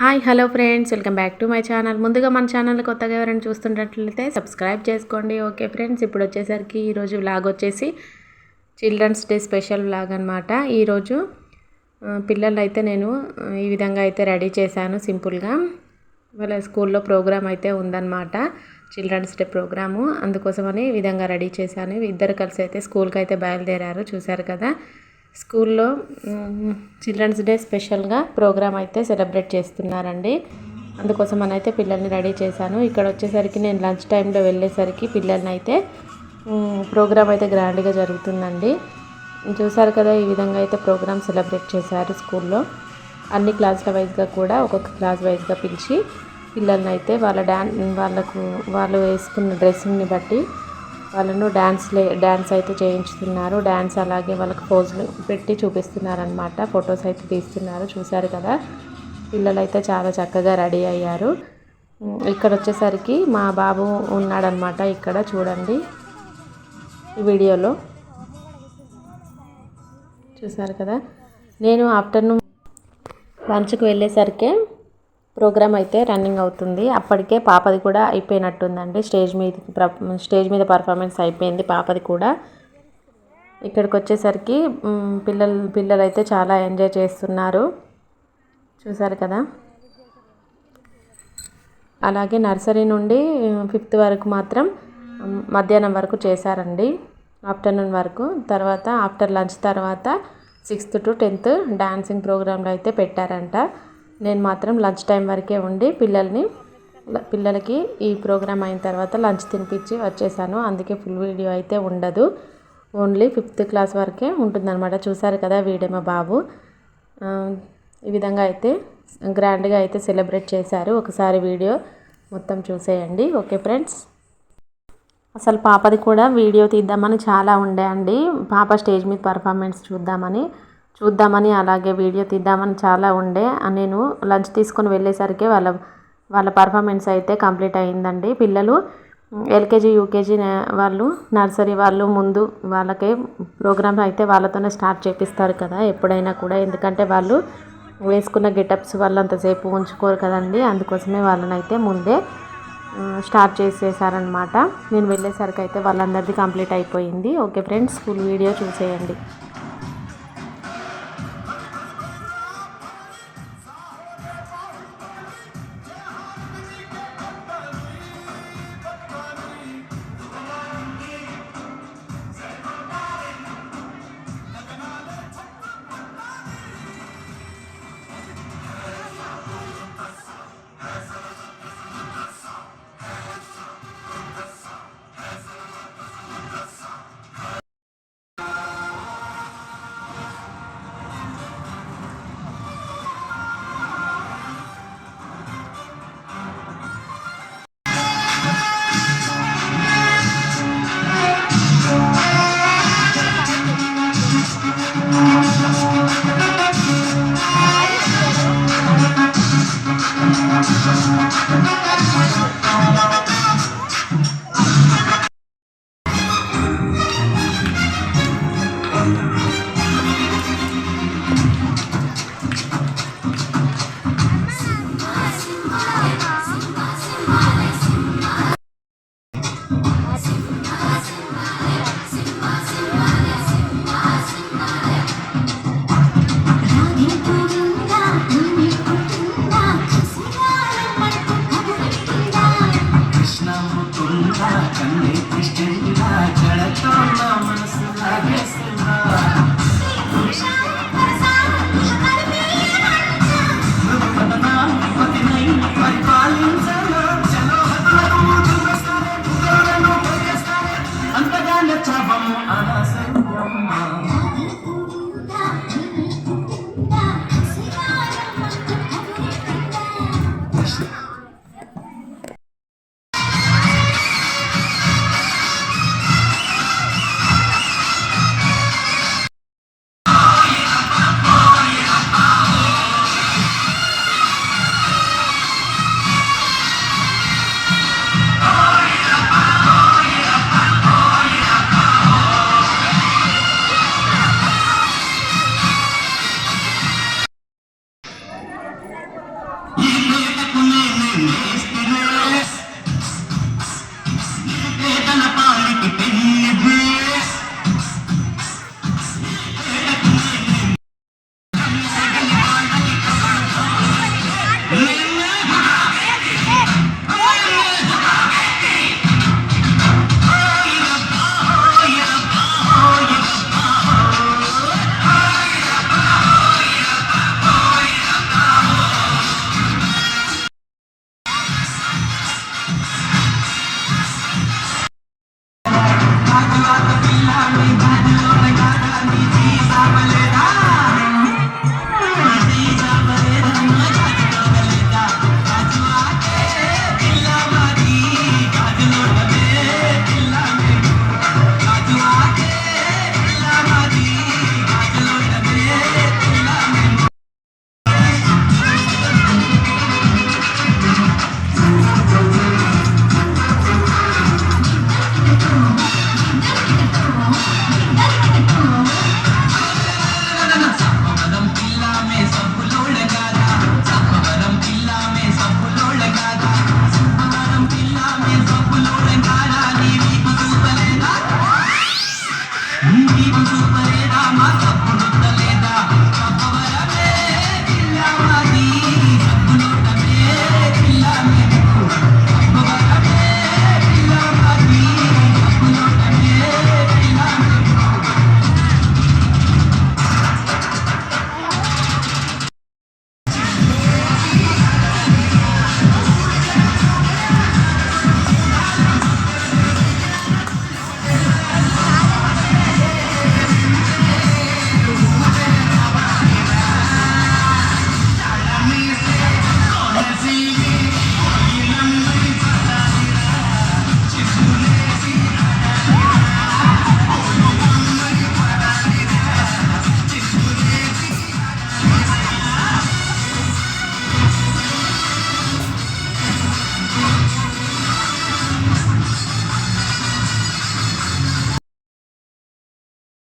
Hi hello friends welcome back to my channel. ముందుగా మన channel కొత్తగా ఎవరైనా చూస్తున్నట్లయితే సబ్స్క్రైబ్ చేసుకోండి. ఓకే ఫ్రెండ్స్ ఇప్పుడు వచ్చేసరికి ఈరోజు వ్లాగ్ వచ్చేసి చిల్డ్రన్స్ డే స్పెషల్ వ్లాగ్ అనమాట ఈరోజు పిల్లలైతే పిల్లలు అయితే నేను ఈ విధంగా అయితే రెడీ చేశాను సింపుల్గా. వాళ్ళ స్కూల్లో ప్రోగ్రామ్ అయితే ఉందన్నమాట చిల్డ్రన్స్ డే ప్రోగ్రాము. అందుకోసమని ఈ విధంగా రెడీ చేశాను. ఇద్దరు కలిసి అయితే స్కూల్కి అయితే బయలుదేరారు చూశారు కదా. స్కూల్లో చిల్డ్రన్స్ డే స్పెషల్గా ప్రోగ్రామ్ అయితే సెలబ్రేట్ చేస్తున్నారండి. అందుకోసం అని అయితే పిల్లల్ని రెడీ చేశాను. ఇక్కడ వచ్చేసరికి నేను లంచ్ టైంలో వెళ్ళేసరికి పిల్లల్ని అయితే ప్రోగ్రాం ప్రోగ్రామ్ అయితే గ్రాండ్గా జరుగుతుందండి. చూసారు కదా ఈ విధంగా అయితే ప్రోగ్రామ్ సెలబ్రేట్ చేశారు స్కూల్లో. అన్ని క్లాసుల వైజ్గా కూడా ఒక్కొక్క క్లాస్ వైజ్గా పిలిచి పిల్లల్ని అయితే వాళ్ళ డాన్ వాళ్ళకు వాళ్ళు వేసుకున్న డ్రెస్సింగ్ని బట్టి వాళ్ళను డ్యాన్స్ డ్యాన్స్ అయితే చేయించుతున్నారు. డ్యాన్స్ అలాగే వాళ్ళకి పోజులు పెట్టి చూపిస్తున్నారనమాట ఫొటోస్ అయితే తీస్తున్నారు. చూశారు కదా? పిల్లలు అయితే చాలా చక్కగా రెడీ అయ్యారు. ఇక్కడ వచ్చేసరికి మా బాబు ఉన్నాడనమాట ఇక్కడ చూడండి. ఈ వీడియోలో. చూశారు కదా? నేను ఆఫ్టర్నూన్ లంచ్కి వెళ్ళేసరికి ప్రోగ్రామ్ అయితే రన్నింగ్ అవుతుంది. అప్పటికే పాపది కూడా అయిపోయినట్టుందండి. స్టేజ్ మీద స్టేజ్ మీద పర్ఫార్మెన్స్ అయిపోయింది పాపది కూడా. ఇక్కడికి వచ్చేసరికి పిల్లలు పిల్లలు అయితే చాలా ఎంజాయ్ చేస్తున్నారు. చూసారు కదా? అలాగే నర్సరీ నుండి ఫిఫ్త్ వరకు మాత్రం మధ్యాహ్నం వరకు చేశారండి. ఆఫ్టర్నూన్ వరకు. తర్వాత ఆఫ్టర్ లంచ్ తర్వాత సిక్స్త్ టు టెన్త్ డాన్సింగ్ ప్రోగ్రాంలు అయితే పెట్టారంట. నేను మాత్రం లంచ్ టైం వరకే ఉండి పిల్లల్ని పిల్లలకి ఈ ప్రోగ్రామ్ అయిన తర్వాత లంచ్ తినిపించి వచ్చేసాను. అందుకే ఫుల్ వీడియో అయితే ఉండదు. ఓన్లీ ఫిఫ్త్ క్లాస్ వరకే ఉంటుందన్నమాట. చూసారు కదా వీడే మా బాబు ఈ విధంగా అయితే గ్రాండ్గా అయితే సెలబ్రేట్ చేశారు. ఒకసారి వీడియో మొత్తం చూసేయండి. Okay friends? అసలు పాపది కూడా వీడియో తీద్దామని చాలా ఉండే అండి. పాప స్టేజ్ మీద పర్ఫార్మెన్స్ చూద్దామని. చూద్దామని అలాగే వీడియో తీద్దామని చాలా ఉండే. నేను లంచ్ తీసుకొని వెళ్ళేసరికి వాళ్ళ వాళ్ళ పర్ఫార్మెన్స్ అయితే కంప్లీట్ అయిందండి. పిల్లలు ఎల్కేజీ యూకేజీ వాళ్ళు నర్సరీ వాళ్ళు ముందు వాళ్ళకే ప్రోగ్రామ్ అయితే వాళ్ళతోనే స్టార్ట్ చేపిస్తారు కదా ఎప్పుడైనా కూడా. ఎందుకంటే వాళ్ళు వేసుకున్న గెటప్స్ వాళ్ళు అంతసేపు ఉంచుకోరు కదండి. అందుకోసమే వాళ్ళని అయితే ముందే స్టార్ట్ చేసేసారనమాట నేను వెళ్ళేసరికి అయితే వాళ్ళందరిది కంప్లీట్ అయిపోయింది. ఓకే ఫ్రెండ్స్ ఫుల్ వీడియో చూసేయండి. I mean.